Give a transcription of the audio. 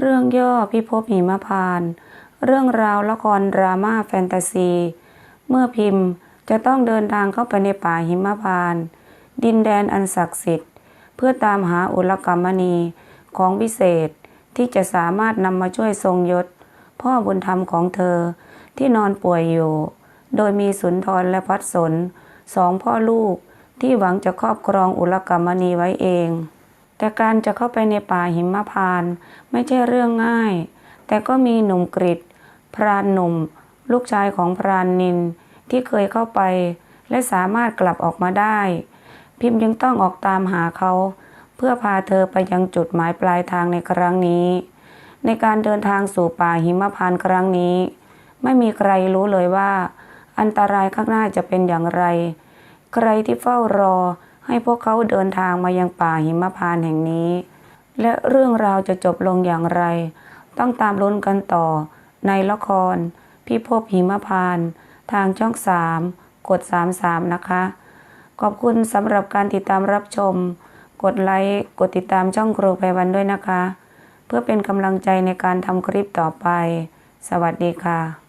เรื่องย่อพิภพหิมพาน เรื่องราวละครดราม่าแฟนตาซี เมื่อพิมพ์จะต้องเดินทางเข้าไปในป่าหิมพาน ดินแดนอันศักดิ์สิทธิ์ เพื่อตามหาอุลกรรมณีของวิเศษที่จะสามารถนำมาช่วยทรงยศ พ่อบุญธรรมของเธอที่นอนป่วยอยู่ โดยมีสุนทรและพัดสนสองพ่อลูกที่หวังจะครอบครองอุลกรรมณีไว้เอง แต่การจะเข้าไปในป่าหิมพานต์ไม่ใช่เรื่องง่าย แต่ก็มีหนุ่มกริดพรานหนุ่ม ลูกชายของพรานนินที่เคยเข้าไป และสามารถกลับออกมาได้ พิมพ์ยังต้องออกตามหาเขา เพื่อพาเธอไปยังจุดหมายปลายทางในครั้งนี้ ในการเดินทางสู่ป่าหิมพานต์ครั้งนี้ ไม่มีใครรู้เลยว่า อันตรายข้างหน้าจะเป็นอย่างไร ใครที่เฝ้ารอ ให้พวกเขาเดินทางมายังป่าหิมพานต์แห่งนี้ และเรื่องราวจะจบลงอย่างไร ต้องตามลุ้นกันต่อ ในละคร พิภพหิมพานต์ทางช่อง 3 กด 33 นะคะ ขอบคุณสำหรับการติดตามรับชม กดไลค์ กดติดตามช่องครูไพวันด้วยนะคะ เพื่อเป็นกำลังใจในการทำคลิปต่อไป สวัสดีค่ะ